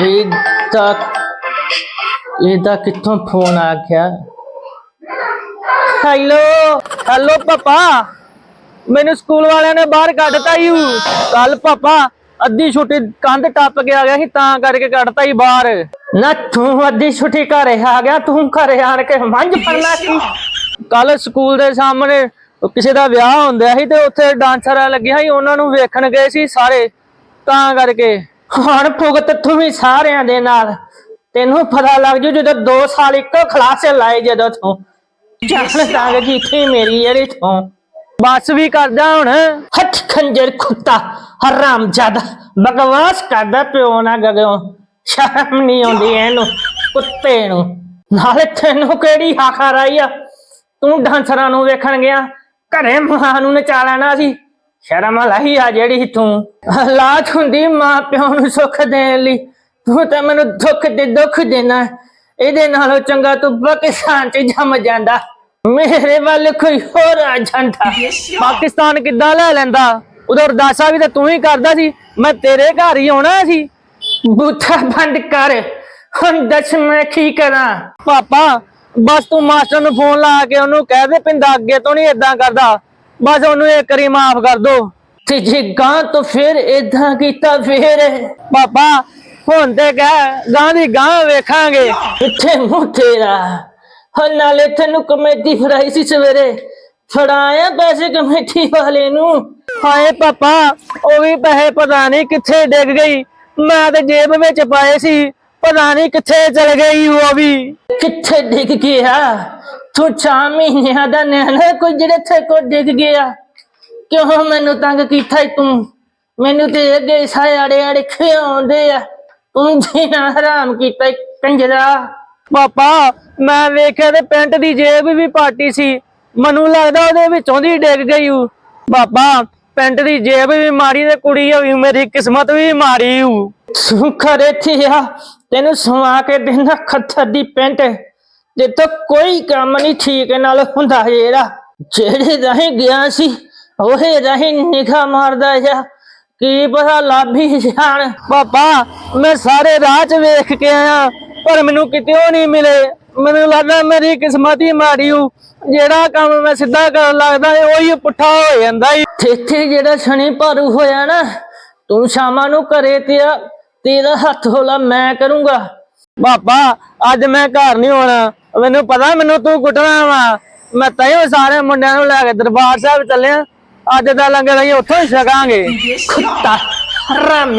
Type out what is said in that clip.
ਇਹ ਇਹਦਾ ਕਿੱਥੋਂ ਫੋਨ ਆ ਗਿਆ? ਹੈਲੋ ਹੈਲੋ ਪਾਪਾ। ਮੈਨੂੰ ਸਕੂਲ ਵਾਲਿਆਂ ਨੇ ਬਾਹਰ ਕੱਢਤਾ ਯੂ ਕੱਲ ਪਾਪਾ ਅੱਧੀ ਛੁੱਟੀ ਕੰਧ ਟੱਪ ਕੇ ਆ ਗਿਆ ਸੀ, ਤਾਂ ਕਰਕੇ ਕੱਢਤਾ ਹੀ ਬਾਹਰ। ਨਾ ਤੂੰ ਅੱਧੀ ਛੁੱਟੀ ਘਰੇ ਆ ਗਿਆ, ਤੂੰ ਘਰੇ ਆਣ ਕੇ ਮੰਝ ਪੜਨਾ ਸੀ। ਕੱਲ ਸਕੂਲ ਦੇ ਸਾਹਮਣੇ ਕਿਸੇ ਦਾ ਵਿਆਹ ਹੁੰਦਾ ਸੀ ਤੇ ਉੱਥੇ ਡਾਂਸਰਾਂ ਲੱਗਿਆ ਸੀ, ਉਹਨਾਂ ਨੂੰ ਵੇਖਣ ਗਏ ਸੀ ਸਾਰੇ, ਤਾਂ ਕਰਕੇ। ਹੁਣ ਭੁਗਤ ਤੂੰ ਵੀ ਸਾਰਿਆਂ ਦੇ ਨਾਲ। ਤੈਨੂੰ ਪਤਾ ਲੱਗ ਜੂ ਜਦੋਂ 2 ਸਾਲ ਇੱਕੋ ਕਲਾਸੇ ਲਾਏ ਜਦੋਂ ਤੂੰ। ਜਾਣ ਤੰਗ ਕੀਤੀ ਮੇਰੀ ਜਿਹੜੀ ਤੂੰ। ਬਸ ਵੀ ਕਰਦਾ ਹੁਣ। ਹੱਥ ਖੰਜਰ ਕੁੱਤਾ, ਹਰਾਮ ਜਾਦਾ। ਬਕਵਾਸ ਕਰਦਾ ਪਿਓ ਨਾ ਗਗਿਓ ਸ਼ਰਮ ਨਹੀਂ ਆਉਂਦੀ ਇਹਨੂੰ, ਕੁੱਤੇ ਨੂੰ। ਨਾਲੇ ਤੈਨੂੰ ਕਿਹੜੀ ਆਖਰ ਆਈ ਆ? ਤੂੰ ਡਾਂਸਰਾਂ ਨੂੰ ਵੇਖਣ ਗਿਆ। ਘਰੇ ਮਾਂ ਨੂੰ ਨਚਾ ਲੈਣਾ ਸੀ। ਸ਼ਰਮ ਲਾਈ ਆ ਜਿਹੜੀ ਤੂੰ। ਹਾਲਾਤ ਹੁੰਦੀ ਮਾਂ ਪਿਓ ਨੂੰ ਸੁੱਖ ਦੇਣ ਲਈ। ਤੂੰ ਤਾਂ ਮੈਨੂੰ ਦੁੱਖ ਦੇ ਦੁੱਖ ਦੇਣਾ। ਇਹਦੇ ਨਾਲੋਂ ਚੰਗਾ ਤੂੰ ਪਾਕਿਸਤਾਨ ਚ ਜੰਮ ਜਾਂਦਾ। ਮੇਰੇ ਵੱਲ ਕੋਈ ਹੋਰ ਆ ਜਾਂਦਾ। ਪਾਕਿਸਤਾਨ ਕਿੱਦਾਂ ਲੈ ਲੈਂਦਾ? ਉਦੋਂ ਅਰਦਾਸਾ ਵੀ ਤਾਂ ਤੂੰ ਹੀ ਕਰਦਾ ਸੀ। ਮੈਂ ਤੇਰੇ ਘਰ ਹੀ ਆਉਣਾ ਸੀ। ਬੂਥਾ ਬੰਦ ਕਰ। ਹੁਣ ਦੱਸ ਮੈਂ ਕੀ ਕਰਾਂ? ਪਾਪਾ, ਬਸ ਤੂੰ ਮਾਸਟਰ ਨੂੰ ਫੋਨ ਲਾ ਕੇ ਉਹਨੂੰ ਕਹਿ ਦੇ ਪਿੰਦਾ ਅੱਗੇ ਤੋਂ ਨਹੀਂ ਇਦਾਂ ਕਰਦਾ। ਬਸ ਉਹਨੂੰ ਇੱਕ ਵਾਰੀ ਮਾਫ ਕਰ ਦੋ। ਤੇ ਜੇ ਗਾਂ ਤੋਂ ਫਿਰ ਇਦਾਂ ਕੀਤਾ ਫੇਰ? ਪਾਪਾ ਹੁਣ ਤੇ ਕਹਿ ਗਾਂ ਦੀ ਗਾਂ ਵੇਖਾਂਗੇ। ਕਿੱਥੇ ਮੂੰਹ ਤੇਰਾ? ਹੁਣ ਨਾਲੇ ਤੈਨੂੰ ਕਮੇਟੀ ਫੜਾਈ ਸੀ ਸਵੇਰੇ। ਫੜਾਇਆ ਪੈਸੇ ਕਮੇਟੀ ਵਾਲੇ ਨੂੰ? ਹਾਏ ਪਾਪਾ ਉਹ ਵੀ ਪੈਸੇ ਪਤਾ ਨਹੀਂ ਕਿੱਥੇ ਡਿੱਗ ਗਈ। ਮੈਂ ਤੇ ਜੇਬ ਵਿੱਚ ਪਾਏ ਸੀ ਪਤਾ ਨਹੀਂ ਕਿੱਥੇ ਚਲ ਗਈ ਉਹ ਵੀ। ਕਿੱਥੇ ਡਿੱਗ ਗਿਆ? ਤੂੰ ਚਾਰ ਮਹੀਨਿਆਂ ਦਾ ਨਿਆਣਾ ਕੋਈ ਜਿਹੜੇ ਤੇ ਕੋ ਡਿੱਗ ਗਿਆ। ਕਿਉਂ ਮੈਨੂੰ ਤੰਗ ਕੀਤਾ ਈ ਤੂੰ? ਮੈਨੂੰ ਤੇ ਅੱਗੇ ਸਾਰੇ ਆੜੇ ਆੜੇ ਖਿਆਉਂਦੇ ਆ। ਤੂੰ ਜੀਣਾ ਹਰਾਮ ਕੀਤਾ ਈ ਕੰਜਰਾ। ਪਾਪਾ ਮੈਂ ਵੇਖਿਆ ਤੇ ਪੈਂਟ ਦੀ ਜੇਬ ਵੀ ਪਾਟੀ ਸੀ। ਮੈਨੂੰ ਲੱਗਦਾ ਉਹਦੇ ਵਿੱਚੋਂ ਦੀ ਡਿੱਗ ਗਈ ਹੂ ਪਾਪਾ ਪੈਂਟ ਦੀ ਜੇਬ ਵੀ ਮਾਰੀ ਤੇ ਕੁੜੀ ਹੋਈ ਮੇਰੀ ਕਿਸਮਤ ਵੀ ਮਾਰੀ ਹੂ ਸੁਖਰੇ ਥਿਆ ਤੈਨੂੰ ਸਵਾ ਕੇ ਦੇਣਾ ਖੱਤਰ ਦੀ ਪੈਂਟ ਜੇ ਤਾਂ ਕੋਈ ਕੰਮ ਨਹੀਂ ਠੀਕ ਨਾਲ ਹੁੰਦਾ ਜਿਹੜਾ, ਜਿਹੜੇ ਰਾਹੀਂ ਗਿਆ ਸੀ, ਉਹੇ ਰਾਹੀਂ ਨਿਗਾਹ ਮਾਰਦਾ ਜਾ ਕੀ ਪਤਾ ਲਾਭੀ ਜਾਣ। ਪਾਪਾ, ਮੈਂ ਸਾਰੇ ਰਾਹ ਚ ਵੇਖ ਕੇ ਆਇਆ, ਪਰ ਮੈਨੂੰ ਕਿਤੇ ਨਹੀਂ ਮਿਲੇ। ਮੈਨੂੰ ਲੱਗਦਾ ਮੇਰੀ ਕਿਸਮਤ ਹੀ ਮਾੜੀ ਹੂ ਜਿਹੜਾ ਕੰਮ ਮੈਂ ਸਿੱਧਾ ਕਰਨ ਲੱਗਦਾ ਏ, ਉਹੀ ਪੁੱਠਾ ਹੋ ਜਾਂਦਾ ਈ। ਇੱਥੇ ਜਿਹੜਾ ਸ਼ਨੀ ਭਾਰੂ ਹੋਇਆ ਨਾ, ਤੂੰ ਸ਼ਾਮਾਂ ਨੂੰ ਘਰੇ ਤੇਰਾ ਤੇਰਾ ਹੱਥ ਹੋਲਾ ਮੈਂ ਕਰੂੰਗਾ। ਪਾਪਾ ਅੱਜ ਮੈਂ ਘਰ ਨਹੀਂ ਆਉਣਾ। ਮੈਨੂੰ ਪਤਾ ਮੈਨੂੰ ਤੂੰ ਕੁੱਟਣਾ ਵਾ। ਮੈਂ ਤਾਈਓ ਸਾਰੇ ਮੁੰਡਿਆਂ ਨੂੰ ਲੈ ਕੇ ਦਰਬਾਰ ਸਾਹਿਬ ਚੱਲਿਆ। ਅੱਜ ਦਾ ਲੰਗਰ ਅਸੀਂ ਉੱਥੋਂ ਹੀ ਛਕਾਂਗੇ। ਕੁੱਤਾ ਹਰਾਮੀ।